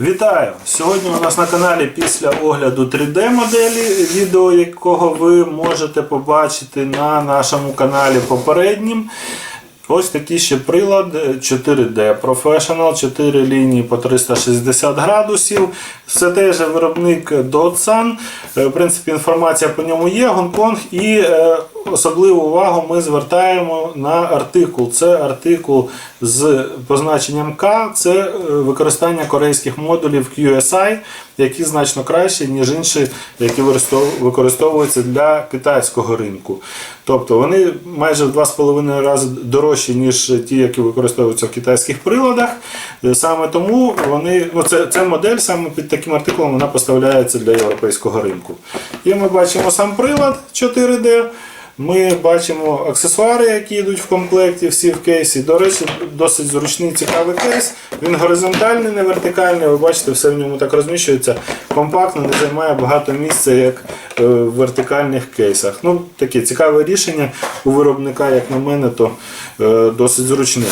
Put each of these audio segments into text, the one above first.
Вітаю! Сьогодні у нас на каналі після огляду 3D моделі, відео якого ви можете побачити на нашому каналі попереднім. Ось такий ще прилад 4D Professional, 4 лінії по 360 градусів. Це теж виробник Dotsan. Е, В принципі, інформація по ньому є, Гонконг. І е, особливу увагу ми звертаємо на артикул. Це артикул з позначенням К, це е, використання корейських модулів QSI, які значно краще, ніж інші, які використовуються для китайського ринку. Тобто вони майже в 2,5 рази дорожчі, ніж ті, які використовуються в китайських приладах. Е, Саме тому вони, ну, це, це модель саме під таким артикулом вона поставляється для європейського ринку. І ми бачимо сам прилад 4D. Ми бачимо аксесуари, які йдуть в комплекті, всі в кейсі. До речі, досить зручний цікавий кейс. Він горизонтальний, не вертикальний. Ви бачите, все в ньому так розміщується. Компактно, не займає багато місця, як е, в вертикальних кейсах. Ну, таке цікаве рішення у виробника, як на мене, то е, досить зручне.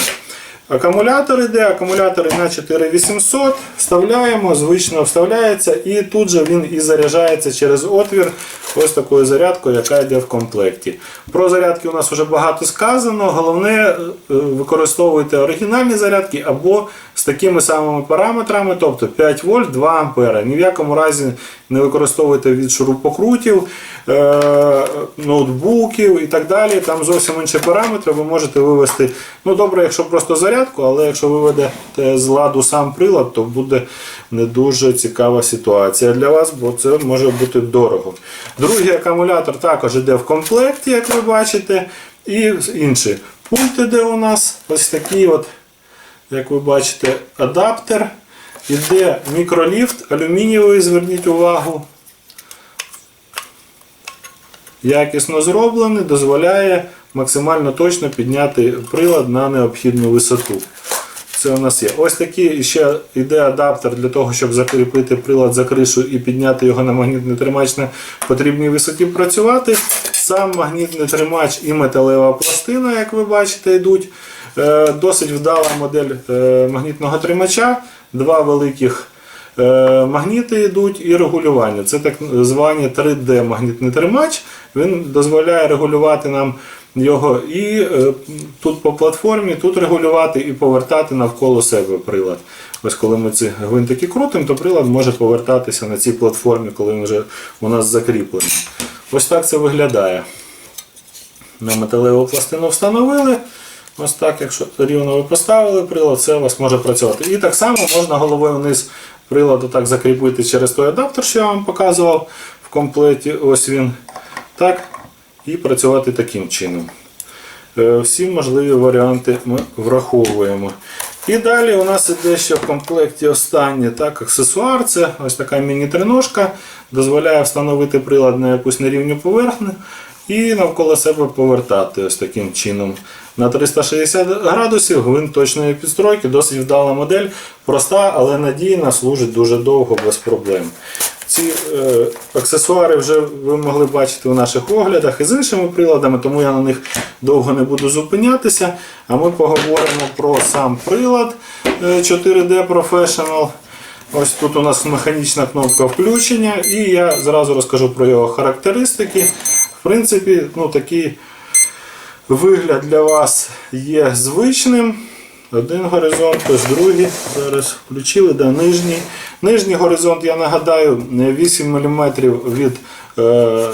Акумулятор йде, акумулятор на 4800, вставляємо, звично вставляється, і тут же він і заряджається через отвір ось такою зарядкою, яка йде в комплекті. Про зарядки у нас вже багато сказано. Головне, е, використовуйте оригінальні зарядки або з такими самими параметрами, тобто 5 вольт, 2 ампера. Ні в якому разі не використовуйте від шурупокрутів, е, ноутбуків і так далі. Там зовсім інші параметри. Ви можете вивести. Ну добре, якщо просто зарядку, але якщо ви ведете з ладу сам прилад, то буде не дуже цікава ситуація для вас, бо це може бути дорого. Другий акумулятор також йде в комплекті, як ви бачите, і інший. Пульт іде у нас ось такий от, як ви бачите, адаптер. Іде мікроліфт, алюмінієвий, зверніть увагу. Якісно зроблений, дозволяє максимально точно підняти прилад на необхідну висоту. Це у нас є. Ось такий ще йде адаптер для того, щоб закріпити прилад за кришу і підняти його на магнітний тримач на потрібній висоті працювати. Сам магнітний тримач і металева пластина, як ви бачите, йдуть. Е, Досить вдала модель е, магнітного тримача. Два великих магніти йдуть і регулювання. Це так званий 3D магнітний тримач. Він дозволяє регулювати нам його і е, тут по платформі, тут регулювати і повертати навколо себе прилад. Ось коли ми ці гвинтики крутимо, то прилад може повертатися на цій платформі, коли він вже у нас закріплений. Ось так це виглядає. На металеву пластину встановили. Ось так, якщо рівно ви поставили прилад, це у вас може працювати. І так само можна головою вниз прилад отак закріпити через той адаптер, що я вам показував в комплекті. Ось він. Так. І працювати таким чином. Е, Всі можливі варіанти ми враховуємо. І далі у нас іде ще в комплекті останнє так, аксесуар. Це ось така міні-триножка, дозволяє встановити прилад на якусь нерівню поверхню і навколо себе повертати ось таким чином. На 360 градусів гвинт точної підстройки, досить вдала модель, проста, але надійна, служить дуже довго без проблем. Ці е, аксесуари вже ви могли бачити у наших оглядах і з іншими приладами, тому я на них довго не буду зупинятися. А ми поговоримо про сам прилад е, 4D Professional. Ось тут у нас механічна кнопка включення, і я зразу розкажу про його характеристики. Принципі, ну, такий вигляд для вас є звичним. Один горизонт, ось другий. Зараз включили, да, нижній. Нижній горизонт, я нагадаю, 8 мм від е,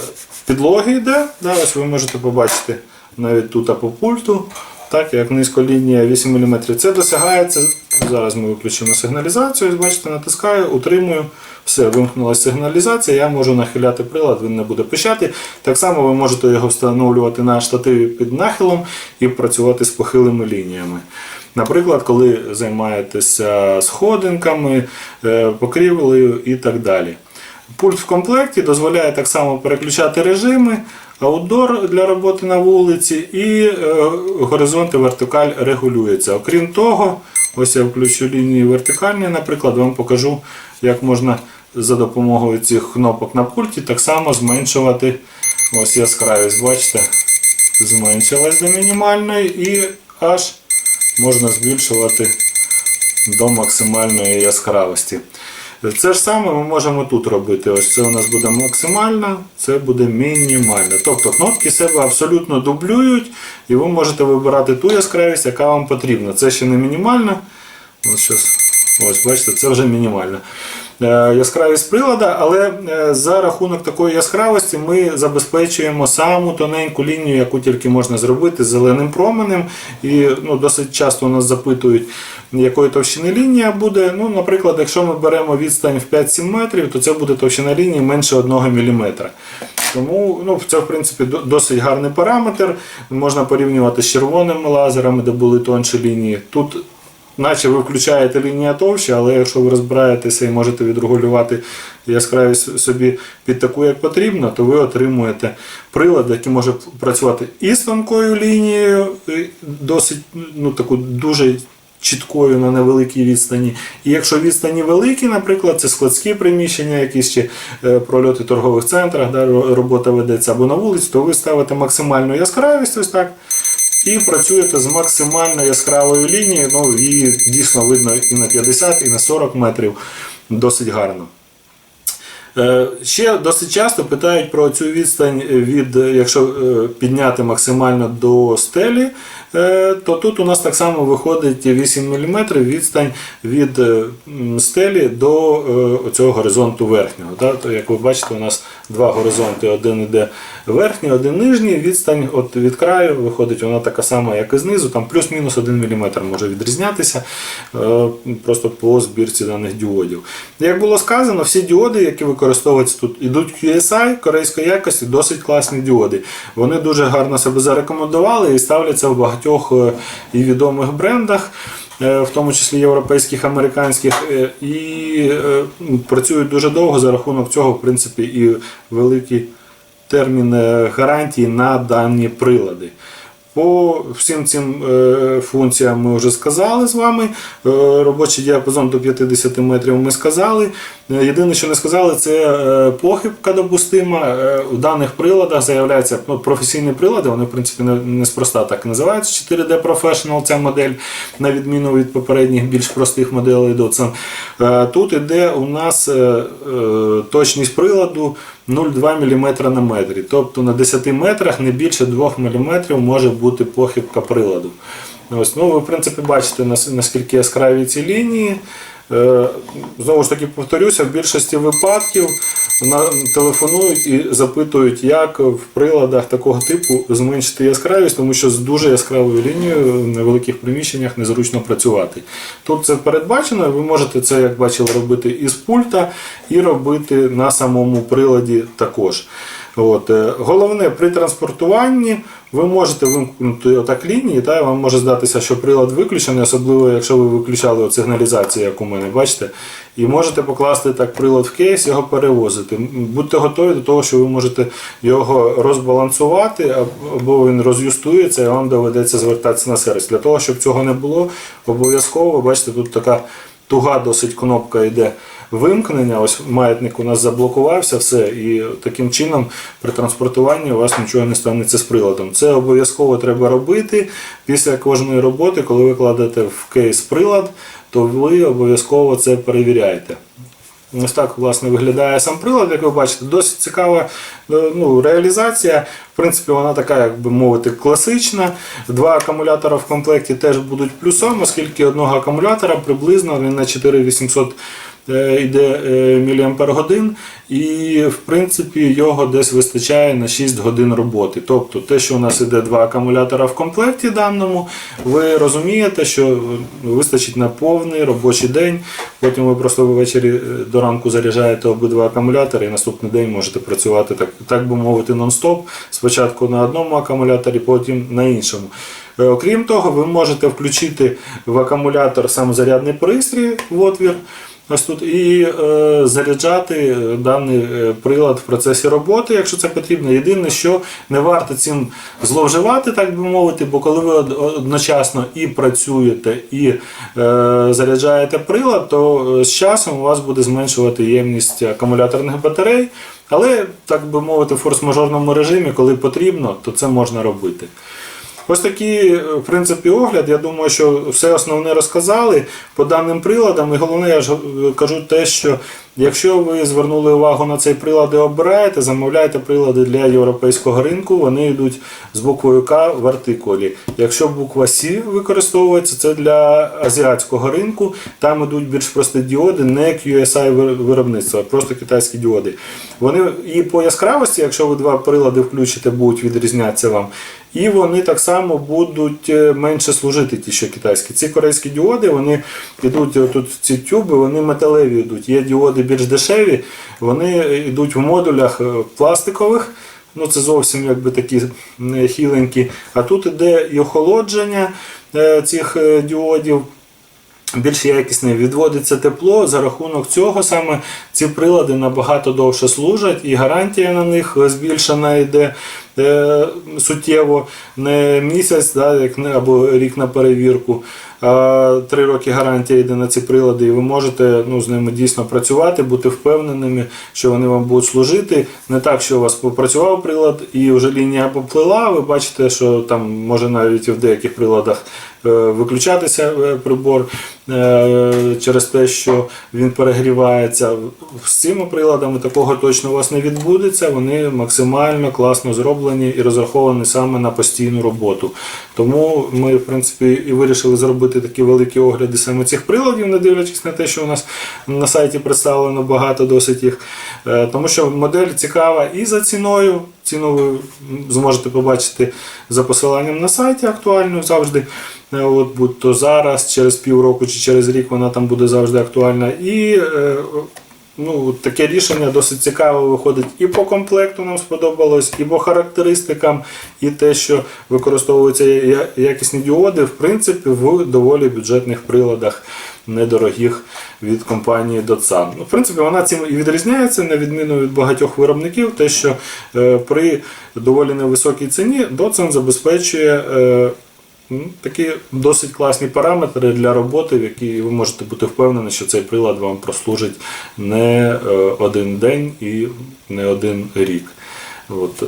підлоги йде. Да, ось ви можете побачити навіть тут по пульту. Так, як низько лінія 8 мм. Це досягається. Зараз ми виключимо сигналізацію. Бачите, натискаю, утримую. Все, вимкнулася сигналізація, я можу нахиляти прилад, він не буде пищати. Так само ви можете його встановлювати на штативі під нахилом і працювати з похилими лініями. Наприклад, коли займаєтеся сходинками, е, покрівлею і так далі. Пульт в комплекті дозволяє так само переключати режими, аутдор для роботи на вулиці і е, горизонт і вертикаль регулюється. Окрім того, ось я включу лінії вертикальні, наприклад, вам покажу, як можна за допомогою цих кнопок на пульті так само зменшувати ось яскравість. Бачите, зменшилась до мінімальної і аж можна збільшувати до максимальної яскравості. Це ж саме ми можемо тут робити. Ось це у нас буде максимально, це буде мінімально. Тобто кнопки себе абсолютно дублюють, і ви можете вибирати ту яскравість, яка вам потрібна. Це ще не мінімальна. Ось. Ось бачите, це вже мінімальна. Е, Яскравість прилада, але е, за рахунок такої яскравості ми забезпечуємо саму тоненьку лінію, яку тільки можна зробити з зеленим променем. І ну, досить часто нас запитують, якої товщини лінія буде. Ну, Наприклад, якщо ми беремо відстань в 5-7 метрів, то це буде товщина лінії менше 1 мм. Тому ну, це в принципі досить гарний параметр. Можна порівнювати з червоними лазерами, де були тонші лінії. Тут Наче ви включаєте лінія товща, але якщо ви розбираєтеся і можете відрегулювати яскравість собі під таку, як потрібно, то ви отримуєте прилад, який може працювати і з тонкою лінією, досить ну, таку дуже чіткою на невеликій відстані. І якщо відстані великі, наприклад, це складські приміщення, якісь чи е, прольоти в торгових центрах, да, робота ведеться або на вулиці, то ви ставите максимальну яскравість, ось так. І працюєте з максимально яскравою лінією, ну її дійсно видно і на 50, і на 40 метрів досить гарно. Е, Ще досить часто питають про цю відстань від, е, якщо е, підняти максимально до стелі, то тут у нас так само виходить 8 мм відстань від е, стелі до е, цього горизонту верхнього. Як ви бачите, у нас два горизонти, один іде верхній, один нижній. Відстань от від краю виходить вона така сама, як і знизу, там плюс-мінус 1 мм може відрізнятися е, просто по збірці даних діодів. Як було сказано, всі діоди, які використовуються тут, ідуть QSI корейської якості, досить класні діоди. Вони дуже гарно себе зарекомендували і ставляться в багатьох е, і відомих брендах. е, В тому числі європейських, американських, е, і ну, працюють дуже довго за рахунок цього, в принципі, і великий термін гарантії на дані прилади. По всім цим функціям ми вже сказали з вами. Робочий діапазон до 50 метрів ми сказали. Е, Єдине, що не сказали, це е, похибка допустима. Е, в даних приладах заявляється ну, професійні прилади, вони в принципі не, неспроста так називаються. 4D Professional ця модель, на відміну від попередніх більш простих моделей Dotson. Е, тут іде у нас точність приладу 0,2 мм на метрі. Тобто на 10 метрах не більше 2 мм може бути похибка приладу. Ось, ну, ви, в принципі, бачите, наскільки яскраві ці лінії. Е, Знову ж таки, повторюся, в більшості випадків телефонують і запитують, як в приладах такого типу зменшити яскравість, тому що з дуже яскравою лінією в невеликих приміщеннях незручно працювати. Тут це передбачено, ви можете це, як бачили, робити із пульта і робити на самому приладі також. От. е, Головне, при транспортуванні ви можете вимкнути отак лінії, та, вам може здатися, що прилад виключений, особливо якщо ви виключали от сигналізацію, як у мене, бачите, і можете покласти так прилад в кейс, його перевозити. Будьте готові до того, що ви можете його розбалансувати, або він роз'юстується, і вам доведеться звертатися на сервіс. Для того, щоб цього не було, обов'язково, бачите, тут така туга досить кнопка йде вимкнення. Ось маятник у нас заблокувався, все. І таким чином при транспортуванні у вас нічого не станеться з приладом. Це обов'язково треба робити після кожної роботи, коли ви кладете в кейс прилад, то ви обов'язково це перевіряєте. Ось так власне виглядає сам прилад, як ви бачите, досить цікава е, ну, реалізація. В принципі, вона така, як би мовити, класична. Два акумулятора в комплекті теж будуть плюсом, оскільки одного акумулятора приблизно він на 4800 е, йде е, мАч, і в принципі його десь вистачає на 6 годин роботи. Тобто те, що у нас іде два акумулятора в комплекті даному, ви розумієте, що е, вистачить на повний робочий день. Потім ви просто ввечері е, до ранку заряджаєте обидва акумулятори і наступний день можете працювати так, так би мовити, нон-стоп. Спочатку на одному акумуляторі, потім на іншому. Е, Окрім того, ви можете включити в акумулятор самозарядний пристрій в отвір. Ось тут і е, заряджати даний е, прилад в процесі роботи, якщо це потрібно. Єдине, що не варто цим зловживати, так би мовити, бо коли ви одночасно і працюєте, і е, заряджаєте прилад, то е, з часом у вас буде зменшувати ємність акумуляторних батарей. Але, так би мовити, в форс-мажорному режимі, коли потрібно, то це можна робити. Ось такий, е, в принципі, огляд. Я думаю, що все основне розказали по даним приладам. І головне, я ж е, кажу те, що якщо ви звернули увагу на цей прилад і обираєте, замовляйте прилади для європейського ринку, вони йдуть з буквою К в артикулі. Якщо буква С використовується, це для азіатського ринку. Там йдуть більш прості діоди, не QSI вир- виробництва, а просто китайські діоди. Вони і по яскравості, якщо ви два прилади включите, будуть відрізнятися вам. І вони так само будуть е, менше служити, ті, що китайські. Ці корейські діоди, вони йдуть тут ці тюби, вони металеві йдуть. Є діоди більш дешеві, вони йдуть в модулях е, пластикових. Ну, це зовсім якби такі хіленькі. А тут іде і охолодження е, цих е, діодів більш якісне, відводиться тепло. За рахунок цього саме ці прилади набагато довше служать, і гарантія на них збільшена йде е, суттєво не місяць, да, як або рік на перевірку. А три роки гарантія йде на ці прилади, і ви можете ну, з ними дійсно працювати, бути впевненими, що вони вам будуть служити. Не так, що у вас попрацював прилад і вже лінія поплила. Ви бачите, що там може навіть в деяких приладах е, виключатися е, прибор е, через те, що він перегрівається. З цими приладами такого точно у вас не відбудеться. Вони максимально класно зроблені і розраховані саме на постійну роботу. Тому ми, в принципі, і вирішили зробити такі великі огляди саме цих приладів, не дивлячись на те, що у нас на сайті представлено багато досить їх. Е, Тому що модель цікава і за ціною. Ціну ви зможете побачити за посиланням на сайті актуально завжди. Е, От будь-то зараз, через півроку чи через рік вона там буде завжди актуальна. І е, ну, таке рішення досить цікаво виходить і по комплекту нам сподобалось, і по характеристикам, і те, що використовуються якісні діоди, в принципі, в доволі бюджетних приладах недорогих від компанії Dotsan. Ну, в принципі, вона цим і відрізняється, на відміну від багатьох виробників, те, що е, при доволі невисокій ціні Dotsan забезпечує. Е, Такі досить класні параметри для роботи, в які ви можете бути впевнені, що цей прилад вам прослужить не е, один день і не один рік. От.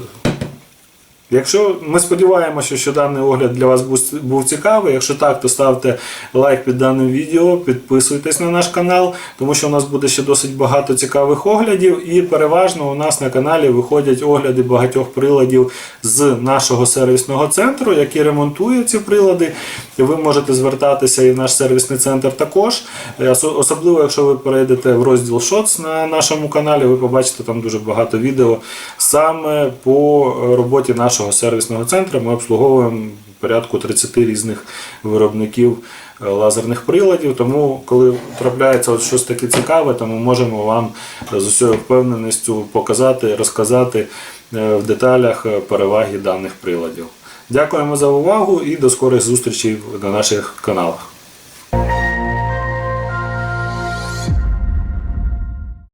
Якщо ми сподіваємося, що даний огляд для вас був- був цікавий. Якщо так, то ставте лайк під даним відео, підписуйтесь на наш канал, тому що у нас буде ще досить багато цікавих оглядів. І переважно у нас на каналі виходять огляди багатьох приладів з нашого сервісного центру, який ремонтує ці прилади. Ви можете звертатися і в наш сервісний центр також. Е, Особливо, якщо ви перейдете в розділ Shots на нашому каналі, ви побачите там дуже багато відео саме по роботі нашого сервісного центру. Ми обслуговуємо порядку 30 різних виробників е, лазерних приладів. Тому, коли трапляється от щось таке цікаве, то ми можемо вам з усією впевненістю показати, розказати е, в деталях е, переваги даних приладів. Дякуємо за увагу і до скорих зустрічей на наших каналах.